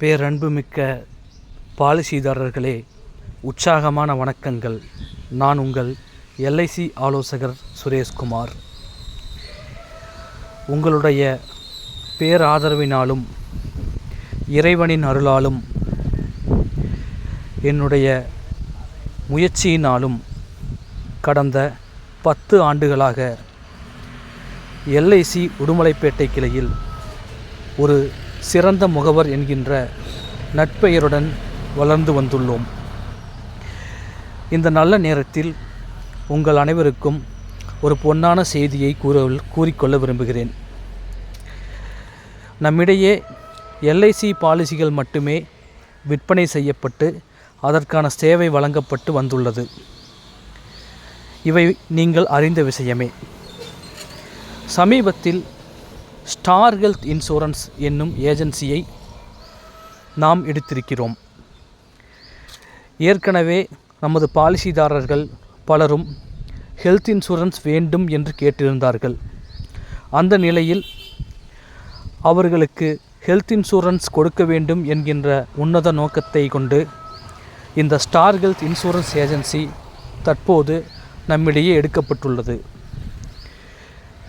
பேரன்புமிக்க பாலிசிதாரர்களே உற்சாகமான வணக்கங்கள். நான் உங்கள் எல்ஐசி ஆலோசகர் சுரேஷ்குமார். உங்களுடைய பேராதரவினாலும் இறைவனின் அருளாலும் என்னுடைய முயற்சியினாலும் கடந்த பத்து ஆண்டுகளாக எல்ஐசி உடுமலைப்பேட்டை கிளையில் ஒரு சிறந்த முகவர் என்கின்ற நட்பெயருடன் வளர்ந்து வந்துள்ளோம். இந்த நல்ல நேரத்தில் உங்கள் அனைவருக்கும் ஒரு பொன்னான செய்தியை கூற கூறிக்கொள்ள விரும்புகிறேன். நம்மிடையே எல்ஐசி பாலிசிகள் மட்டுமே விற்பனை செய்யப்பட்டு அதற்கான சேவை வழங்கப்பட்டு வந்துள்ளது. இவை நீங்கள் அறிந்த விஷயமே. சமீபத்தில் ஸ்டார் ஹெல்த் இன்சூரன்ஸ் என்னும் ஏஜென்சியை நாம் எடுத்திருக்கிறோம். ஏற்கனவே நமது பாலிசிதாரர்கள் பலரும் ஹெல்த் இன்சூரன்ஸ் வேண்டும் என்று கேட்டிருந்தார்கள். அந்த நிலையில் அவர்களுக்கு ஹெல்த் இன்சூரன்ஸ் கொடுக்க வேண்டும் என்கின்ற உன்னத நோக்கத்தை கொண்டு இந்த ஸ்டார் ஹெல்த் இன்சூரன்ஸ் ஏஜென்சி தற்போது நம்மிடையே எடுக்கப்பட்டுள்ளது.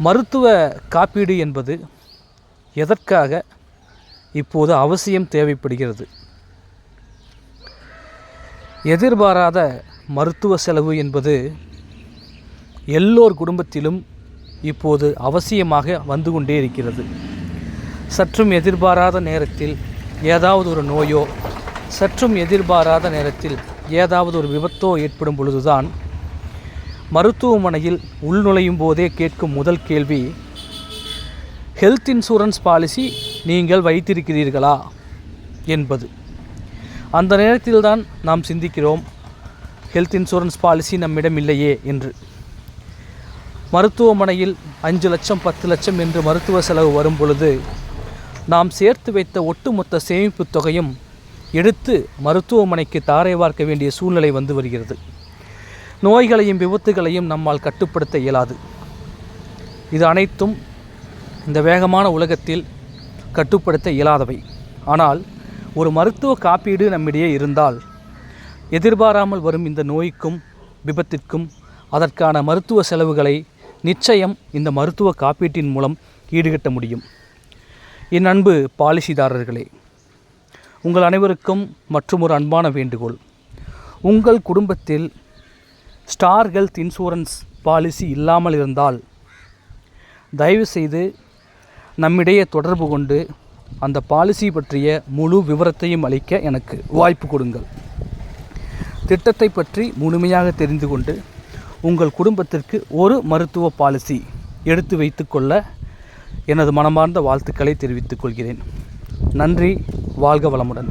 மருத்துவ காப்பீடு என்பது எதற்காக இப்போது அவசியம் தேவைப்படுகிறது? எதிர்பாராத மருத்துவ செலவு என்பது எல்லோர் குடும்பத்திலும் இப்போது அவசியமாக வந்து கொண்டே இருக்கிறது. சற்றும் எதிர்பாராத நேரத்தில் ஏதாவது ஒரு நோயோ சற்றும் எதிர்பாராத நேரத்தில் ஏதாவது ஒரு விபத்தோ ஏற்படும் பொழுதுதான் மருத்துவமனையில் உள்நுழையும் போதே கேட்கும் முதல் கேள்வி ஹெல்த் இன்சூரன்ஸ் பாலிசி நீங்கள் வைத்திருக்கிறீர்களா என்பது. அந்த நேரத்தில் தான் நாம் சிந்திக்கிறோம் ஹெல்த் இன்சூரன்ஸ் பாலிசி நம்மிடம் இல்லையே என்று. மருத்துவமனையில் அஞ்சு லட்சம் பத்து லட்சம் என்று மருத்துவ செலவு வரும் பொழுது நாம் சேர்த்து வைத்த ஒட்டுமொத்த சேமிப்பு தொகையும் எடுத்து மருத்துவமனைக்கு தாரை வார்க்க வேண்டிய சூழ்நிலை வந்து வருகிறது. நோய்களையும் விபத்துகளையும் நம்மால் கட்டுப்படுத்த இயலாது. இது அனைத்தும் இந்த வேகமான உலகத்தில் கட்டுப்படுத்த இயலாதவை. ஆனால் ஒரு மருத்துவ காப்பீடு நம்மிடையே இருந்தால் எதிர்பாராமல் வரும் இந்த நோய்க்கும் விபத்திற்கும் அதற்கான மருத்துவ செலவுகளை நிச்சயம் இந்த மருத்துவ காப்பீட்டின் மூலம் ஈடுகட்ட முடியும். என் அன்பு பாலிசிதாரர்களே உங்கள் அனைவருக்கும் மற்றும் ஒரு அன்பான வேண்டுகோள். உங்கள் குடும்பத்தில் ஸ்டார் ஹெல்த் இன்சூரன்ஸ் பாலிசி இல்லாமல் இருந்தால் தயவுசெய்து நம்மிடையே தொடர்பு கொண்டு அந்த பாலிசி பற்றிய முழு விவரத்தையும் அளிக்க எனக்கு வாய்ப்பு கொடுங்கள். திட்டத்தை பற்றி முழுமையாக தெரிந்து கொண்டு உங்கள் குடும்பத்திற்கு ஒரு மருத்துவ பாலிசி எடுத்து வைத்துக்கொள்ள எனது மனமார்ந்த வாழ்த்துக்களை தெரிவித்துக் கொள்கிறேன். நன்றி வாழ்க வளமுடன்.